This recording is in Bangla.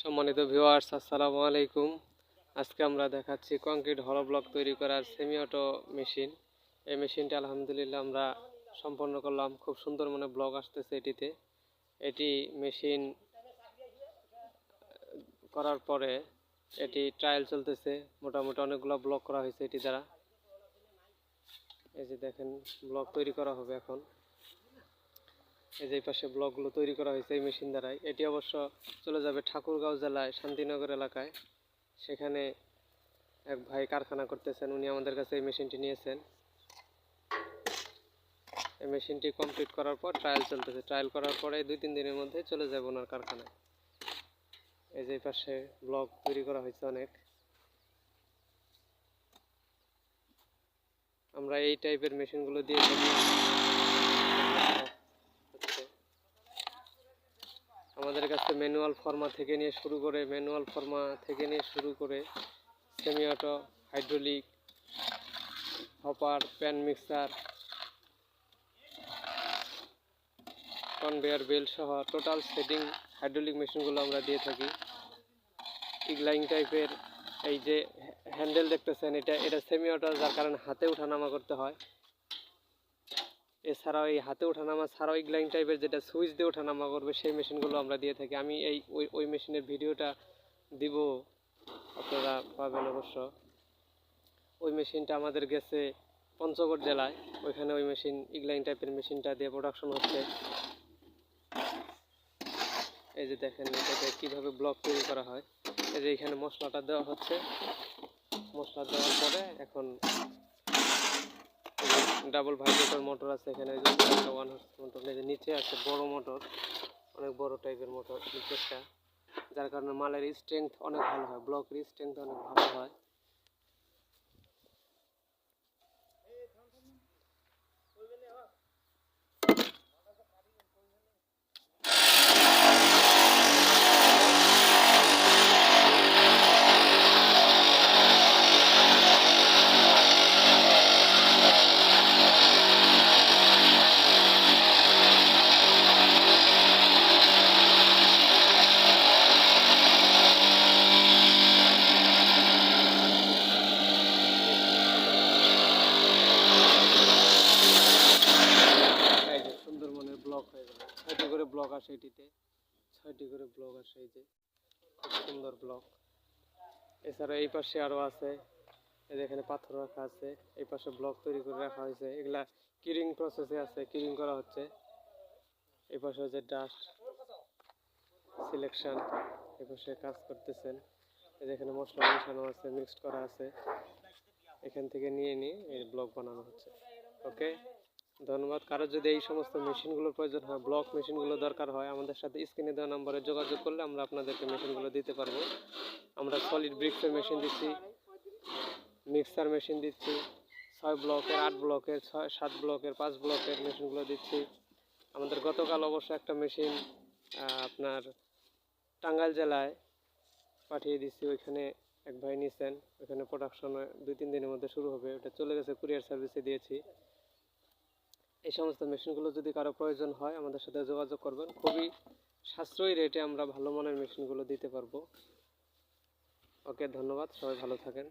সম্মানিত ভিউয়ার্স আসসালামু আলাইকুম। আজকে আমরা দেখাচ্ছি কংক্রিট হলো ব্লক তৈরি করার সেমি অটো মেশিন এই মেশিনটা আলহামদুলিল্লাহ আমরা সম্পন্ন করলাম। খুব সুন্দর মানে ব্লক আসতেছে এটিতে। এটি মেশিন করার পরে এটি ট্রায়াল চলতেছে। মোটামুটি অনেকগুলো ব্লক করা হয়েছে এটি দ্বারা। এই যে দেখেন ব্লক তৈরি করা হবে এখন। এই যে পাশে ব্লকগুলো তৈরি করা হয়েছে এই মেশিন দ্বারাই, এটি অবশ্য চলে যাবে ঠাকুরগাঁও জেলায় শান্তিনগর এলাকায়। সেখানে এক ভাই কারখানা করতেছেন, উনি আমাদের কাছে এই মেশিনটি নিয়েছেন। এই মেশিনটি কমপ্লিট করার পর ট্রায়াল চলতেছে। ট্রায়াল করার পরে দুই তিন দিনের মধ্যে চলে যাবে ওনার কারখানায়। এই যে পাশে ব্লক তৈরি করা হয়েছে অনেক। আমরা এই টাইপের মেশিনগুলো দিয়ে থাকি হচ্ছে আমাদের কাছে ম্যানুয়াল ফর্মা থেকে নিয়ে শুরু করে ম্যানুয়াল ফর্মা থেকে নিয়ে শুরু করে semi auto hydraulic, hopper, pan mixer, conveyor belt সহ টোটাল সেটিং হাইড্রোলিক মেশিনগুলো আমরা দিয়ে থাকি। ইগলাইং টাইপের এই যে হ্যান্ডেল দেখতেছেন, এটা এটা সেমি অটো যার কারণে হাতে ওঠানামা করতে হয়। এছাড়াও এই হাতে ওঠানামা ছাড়াও ইগলাইং টাইপের যেটা সুইচ দিয়ে ওঠানামা করবে, সেই মেশিনগুলো আমরা দিয়ে থাকি। আমি এই ওই ওই মেশিনের ভিডিওটা দিব, আপনারা পাবেন অবশ্য। ওই মেশিনটা আমাদের গেছে পঞ্চগড় জেলায়। ওইখানে ওই মেশিন ইগলাইন টাইপের মেশিনটা দিয়ে প্রোডাকশন হচ্ছে। এই যে দেখেন এটাতে কীভাবে ব্লক তৈরি করা হয়। এই যে এখানে মশলাটা দেওয়া হচ্ছে। মশলা দেওয়ার পরে এখন ডাবল ভাইব্রেটর মোটর আছে এখানে ওয়ান মোটর এই যে নিচে আছে বড় মোটর অনেক বড় টাইপের মোটর নিচেরটা। যার কারণে মালের স্ট্রেংথ অনেক ভালো হয় ব্লকের স্ট্রেংথ অনেক ভালো হয় এই যে সুন্দরবনের ব্লক হয়ে গেল ব্লক আসে এটিতে। ছয়টি করে ব্লক আসে এই যে। খুব সুন্দর ব্লক। এছাড়া এই পাশে আরও আছে। এই যে এখানে পাথর রাখা আছে। এই পাশে ব্লক তৈরি করে রাখা হয়েছে। এগুলা কিরিং প্রসেসে আছে কিরিং করা হচ্ছে। এই পাশে হচ্ছে ডাস্ট সিলেকশন এই পাশে কাজ করতেছেন। এই যে এখানে মশলা মিশানো আছে মিক্সড করা আছে। এখান থেকে নিয়ে নিয়ে এই ব্লক বানানো হচ্ছে। ওকে ধন্যবাদ। কারও যদি এই সমস্ত মেশিনগুলোর প্রয়োজন হয়, ব্লক মেশিনগুলো দরকার হয়, আমাদের সাথে স্ক্রিনে দেওয়া নম্বরে যোগাযোগ করলে আমরা আপনাদেরকে মেশিনগুলো দিতে পারব। আমরা সলিড ব্রিক্সের মেশিন দিচ্ছি মিক্সার মেশিন দিচ্ছি, ছয় ব্লকের, আট ব্লকের, ছয়, সাত ব্লকের, পাঁচ ব্লকের মেশিনগুলো দিচ্ছি। আমাদের গতকাল অবশ্য একটা মেশিন আপনার টাঙ্গাইল জেলায় পাঠিয়ে দিচ্ছি, ওইখানে এক ভাই নিছেন। ওইখানে প্রোডাকশন দুই, তিন দিনের মধ্যে শুরু হবে। ওটা চলে গেছে কুরিয়ার সার্ভিসে দিয়েছি। এই সমস্ত মেশিনগুলো যদি কারও প্রয়োজন হয়, আমাদের সাথে যোগাযোগ করবেন। খুবই সাশ্রয়ী রেটে আমরা ভালো মানের মেশিনগুলো দিতে পারব। ওকে, ধন্যবাদ। সবাই ভালো থাকেন।